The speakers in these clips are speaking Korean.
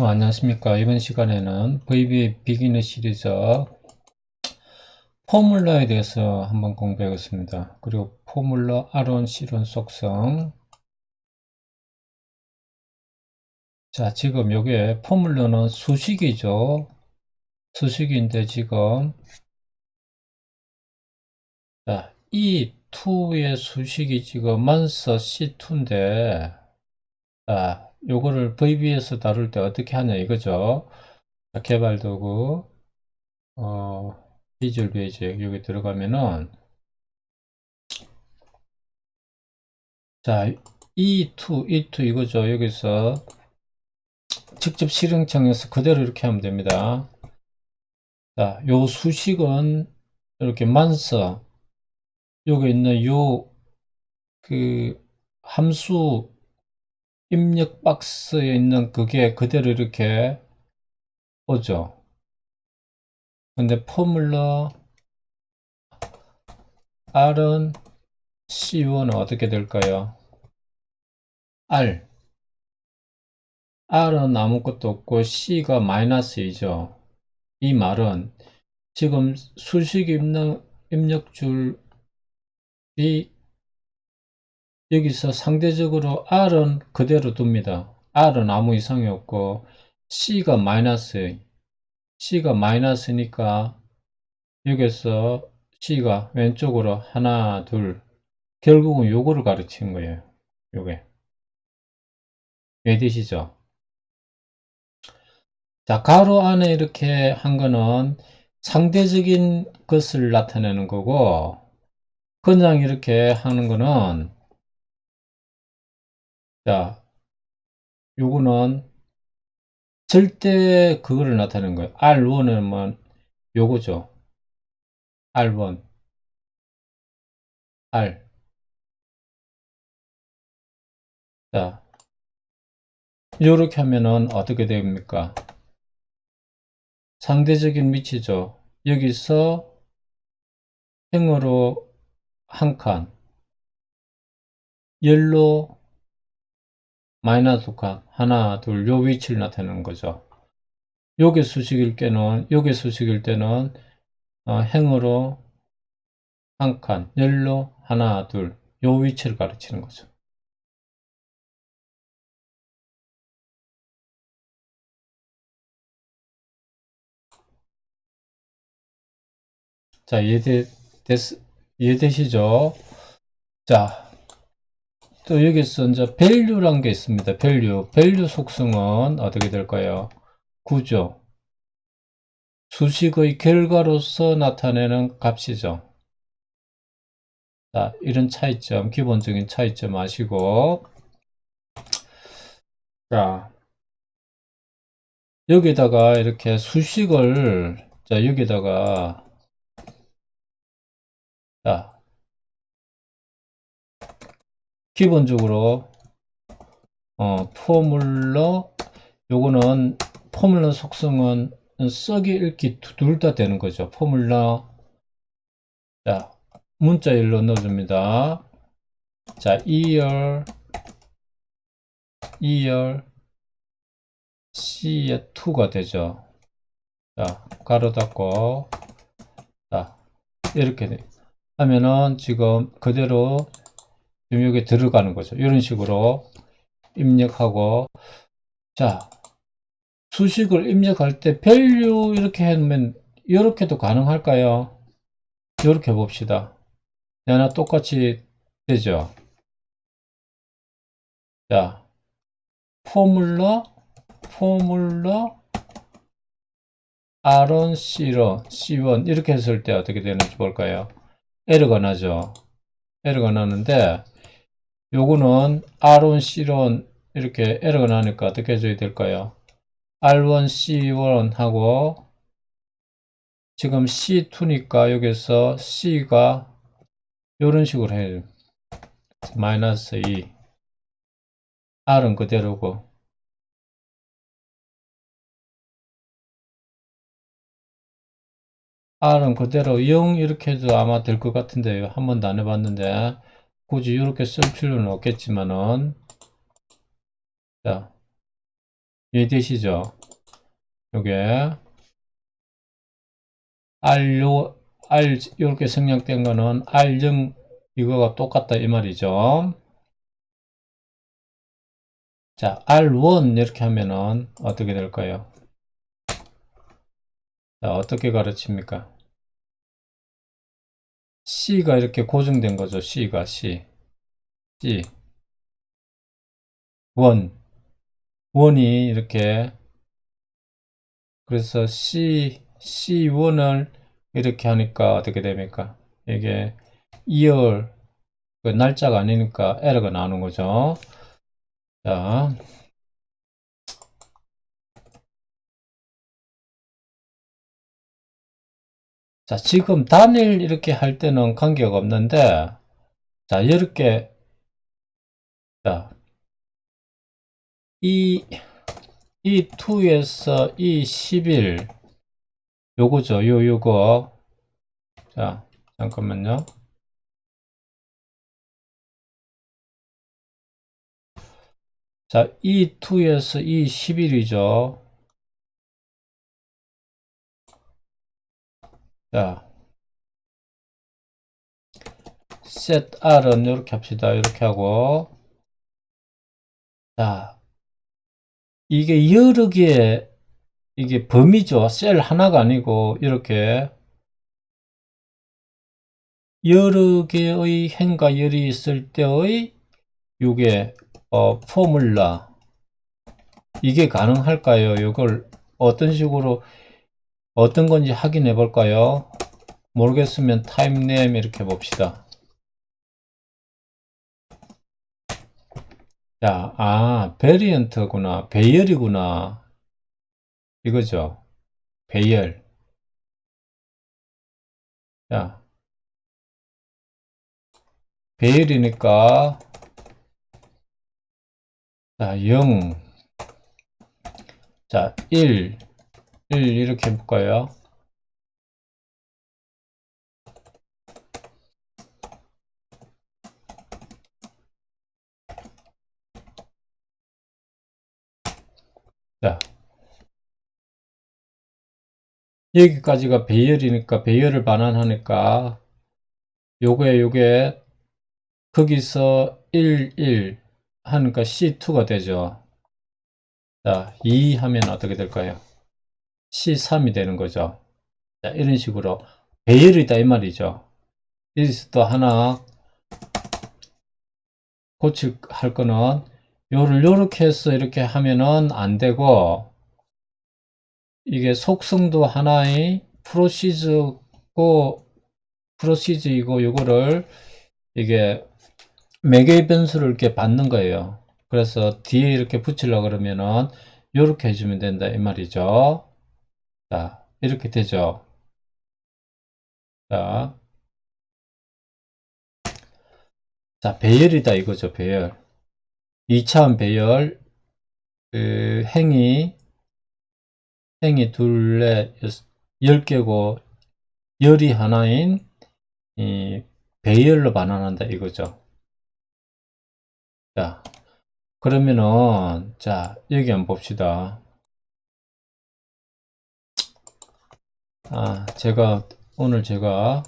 어, 안녕하십니까. 이번 시간에는 VBA 비기너 시리즈 포뮬러에 대해서 한번 공부하겠습니다. 그리고 포뮬러 아론 실론 속성 자 지금 여기에 포뮬러는 수식이죠. 수식인데 지금 자, 이 2의 수식이 지금 만서 C2인데 자, 요거를 VB에서 다룰 때 어떻게 하냐 이거죠. 자, 개발 도구, 어, 비주얼 베이직 여기 들어가면은 자, E2, E2 이거죠. 여기서 직접 실행창에서 그대로 이렇게 하면 됩니다. 자, 요 수식은 이렇게 만서 여기 있는 요 그 함수 입력 박스에 있는 그게 그대로 이렇게 오죠. 근데 포뮬러 R은 C1은 어떻게 될까요? R R은 아무것도 없고 C가 마이너스 2죠. 이 말은 지금 수식 입력, 입력줄이 여기서 상대적으로 R은 그대로 둡니다. R은 아무 이상이 없고 C가 마이너스 C가 마이너스니까 여기서 C가 왼쪽으로 하나 둘 결국은 요거를 가르치는 거예요. 요게 이해되시죠? 자 가로 안에 이렇게 한 거는 상대적인 것을 나타내는 거고 그냥 이렇게 하는 거는 자, 요거는 절대 그거를 나타내는 거예요. R1은 뭐 요거죠. R1 R 자, 요렇게 하면은 어떻게 됩니까? 상대적인 위치죠. 여기서 행으로 한 칸, 열로 마이너스 칸 하나 둘 요 위치를 나타내는 거죠. 요게 수식일 때는 요게 수식일 때는 어, 행으로 한 칸 열로 하나 둘 요 위치를 가르치는 거죠. 자 이해되, 이해되시죠? 자 또 여기서 이제 value란 게 있습니다. value. value 속성은 어떻게 될까요? 구조. 수식의 결과로서 나타내는 값이죠. 자, 이런 차이점, 기본적인 차이점 아시고. 자, 여기다가 이렇게 수식을, 자, 여기다가, 자, 기본적으로 어, 포뮬러 요거는 포뮬러 속성은 쓰기 읽기 둘 다 되는 거죠. 포뮬러 자 문자 1로 넣어줍니다. 자 2열 2열 C의 2가 되죠. 자 가로 닫고 자 이렇게 하면은 지금 그대로 여기 들어가는 거죠. 이런 식으로 입력하고 자 수식을 입력할 때 value 이렇게 하면 이렇게도 가능할까요? 이렇게 봅시다. 하나 똑같이 되죠. 자 포뮬러 포뮬러 R은 C로 C1 이렇게 했을 때 어떻게 되는지 볼까요? 에러가 나죠. 에러가 나는데 요거는 R1, C1 이렇게 에러가 나니까 어떻게 해줘야 될까요? R1, C1 하고 지금 C2니까 여기서 C가 이런 식으로 해요. 마이너스 2 R은 그대로고 R은 그대로 0 이렇게 해도 아마 될 것 같은데요. 한 번도 안 해봤는데 굳이 이렇게 쓸 필요는 없겠지만은 자 이해되시죠? 요게 R 요 R 이렇게 생략된 거는 R0 이거가 똑같다 이 말이죠. 자, R1 이렇게 하면은 어떻게 될까요? 자, 어떻게 가르칩니까? C가 이렇게 고정된 거죠. C가 C. C. 1. 1이 이렇게 그래서 C, C1을 이렇게 하니까 어떻게 됩니까? 이게 2월 그 날짜가 아니니까 에러가 나오는 거죠. 자, 자, 지금 단일 이렇게 할 때는 관계가 없는데, 자, 이렇게, 자, 이, 이 2에서 이 11, 요거죠, 요, 요거. 자, 잠깐만요. 자, 이 2에서 이 11이죠. 자, set r은 이렇게 합시다. 이렇게 하고 자, 이게 여러 개의 이게 범위죠. 셀 하나가 아니고 이렇게 여러 개의 행과 열이 있을 때의 이게 어, 포뮬라 이게 가능할까요? 이걸 어떤 식으로 어떤 건지 확인해 볼까요? 모르겠으면 타임네임 이렇게 봅시다. 자, 아, 베리언트구나. 배열이구나. 이거죠. 배열. 자, 배열이니까 자, 0 자, 1 1 이렇게 해볼까요? 자, 여기까지가 배열이니까 배열을 반환하니까 요게 요게 거기서 1, 1 하니까 C2가 되죠. 자, 2 하면 어떻게 될까요? C3이 되는 거죠. 자, 이런 식으로 배열이다 이 말이죠. 여기서 또 하나 고칠 할 거는 요를 요렇게 해서 이렇게 하면은 안 되고 이게 속성도 하나의 프로시즈고 프로시즈이고 요거를 이게 매개의 변수를 이렇게 받는 거예요. 그래서 뒤에 이렇게 붙이려고 그러면은 요렇게 해주면 된다 이 말이죠. 자 이렇게 되죠. 자, 자 배열이다 이거죠 배열. 2차원 배열 그 행이 행이 둘레 열 개고 열이 하나인 이 배열로 반환한다 이거죠. 자, 그러면은 자 여기 한번 봅시다. 아, 제가 오늘 제가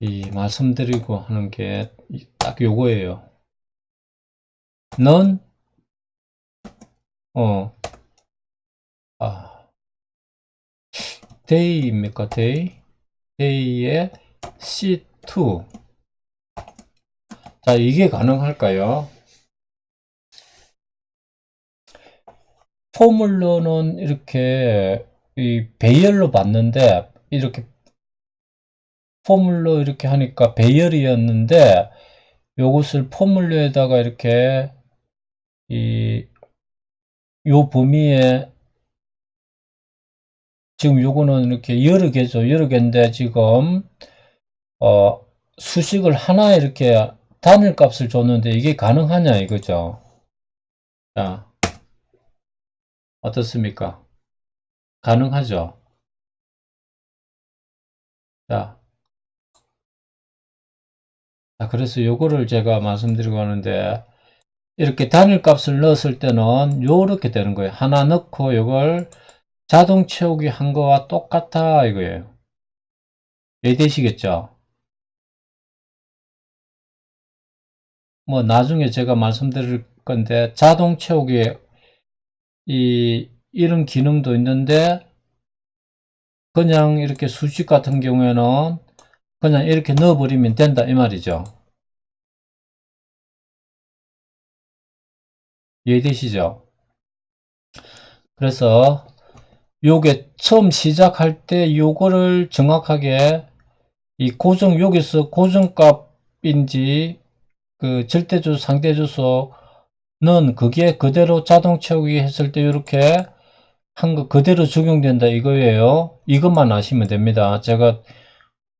이 말씀드리고 하는 게 딱 요거예요. 넌 어, 아, 데이입니까? 데이? 데이의 C2. 자, 이게 가능할까요? 포뮬러는 이렇게 이 배열로 봤는데 이렇게 포뮬러 이렇게 하니까 배열이었는데 요것을 포뮬러에다가 이렇게 이 요 범위에 지금 요거는 이렇게 여러 개죠. 여러 개인데 지금 어 수식을 하나 이렇게 단일 값을 줬는데 이게 가능하냐 이거죠. 자, 어떻습니까? 가능하죠. 자, 자 그래서 요거를 제가 말씀드리고 하는데 이렇게 단일 값을 넣었을 때는 요렇게 되는 거예요. 하나 넣고 이걸 자동 채우기 한 거와 똑같아 이거예요. 이해되시겠죠? 뭐 나중에 제가 말씀드릴 건데 자동 채우기 이 이런 기능도 있는데 그냥 이렇게 수직 같은 경우에는 그냥 이렇게 넣어버리면 된다 이 말이죠. 이해되시죠? 그래서 요게 처음 시작할 때 요거를 정확하게 이 고정 여기서 고정값인지 그 절대주 상대주소는 그게 그대로 자동 채우기 했을 때 이렇게 한 거 그대로 적용된다 이거예요. 이것만 아시면 됩니다. 제가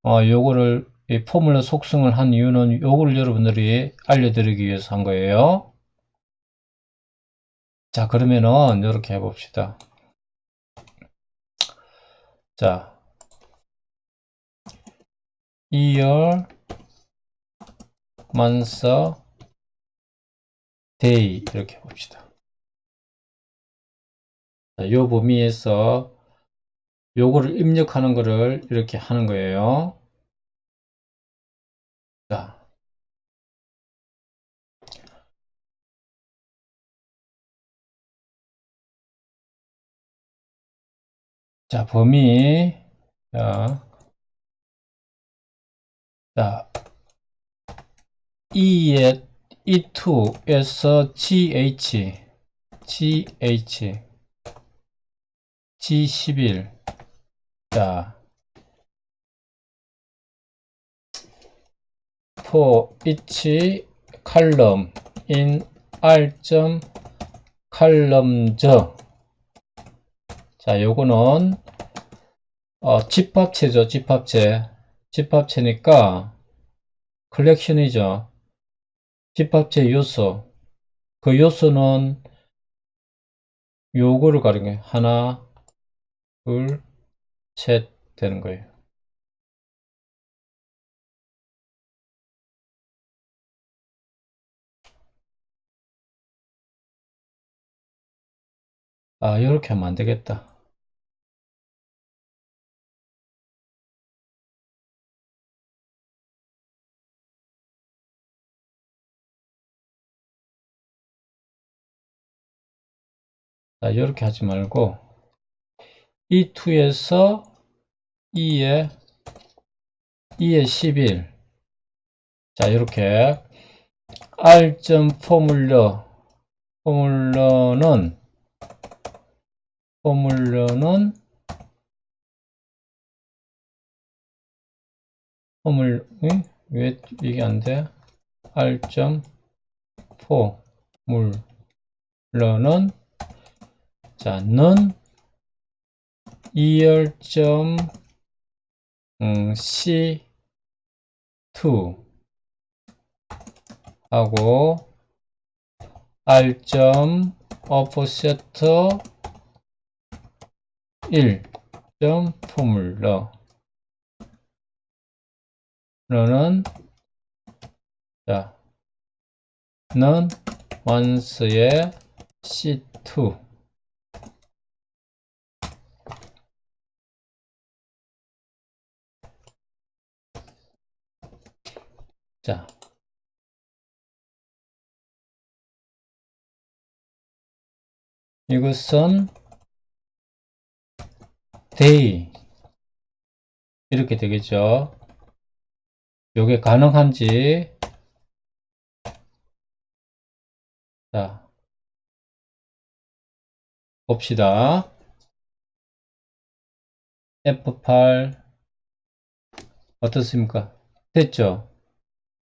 어, 요거를 이 포뮬러 속성을 한 이유는 요거를 여러분들이 알려드리기 위해서 한 거예요. 자 그러면은 이렇게 해봅시다. 자, 2열 만서 데이 이렇게 봅시다. 자, 요 범위에서 요거를 입력하는 거를 이렇게 하는 거예요. 자. 자, 범위. 자. 자. E에 E2에서 GH GH G11 자. for each column in R. columns 자 요거는 어, 집합체죠 집합체. 집합체니까 컬렉션이죠. 집합체 요소. 그 요소는 요거를 가리는 거예요 하나 둘셋 되는 거예요. 아 이렇게 하면 안 되겠다. 자, 이렇게 하지 말고 E2에서 E에 E에 11 자, 이렇게 R. 포뮬러 포뮬러는 포뮬러는 포뮬 응? 왜 이게 안 돼? R. 포뮬러는 자, 는 2열.c2 음, 하고 r. offset 1. 포뮬러 너는 자, 는 once의 c2 자, 이것은 day 이렇게 되겠죠. 요게 가능한지 자 봅시다. F8 어떻습니까? 됐죠?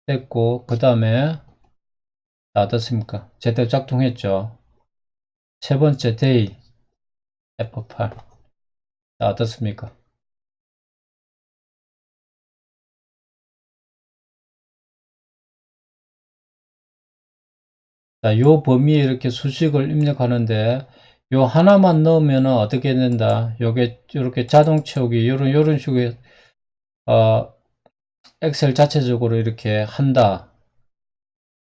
됐고 그 다음에 어떻습니까? 제대로 작동했죠. 세 번째 데이 F8 어떻습니까? 자, 요 범위에 이렇게 수식을 입력하는데 요 하나만 넣으면 어떻게 된다? 요게 이렇게 자동 채우기 요런 요런 식의 어, 엑셀 자체적으로 이렇게 한다.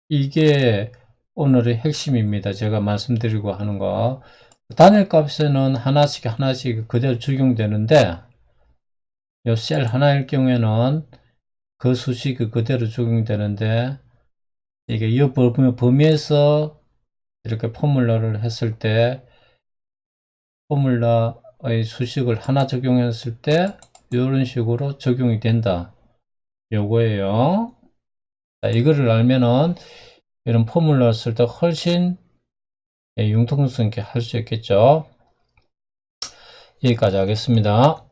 이게 오늘의 핵심입니다. 제가 말씀드리고 하는 거. 단일 값에는 하나씩 하나씩 그대로 적용되는데 요 셀 하나일 경우에는 그 수식이 그대로 적용되는데 이게 이 범위- 범위에서 이렇게 포뮬러를 했을 때 포뮬러의 수식을 하나 적용했을 때 이런 식으로 적용이 된다. 요거예요. 자, 이거를 알면은 이런 포뮬러 쓸 때 훨씬 예, 융통성 있게 할 수 있겠죠. 여기까지 하겠습니다.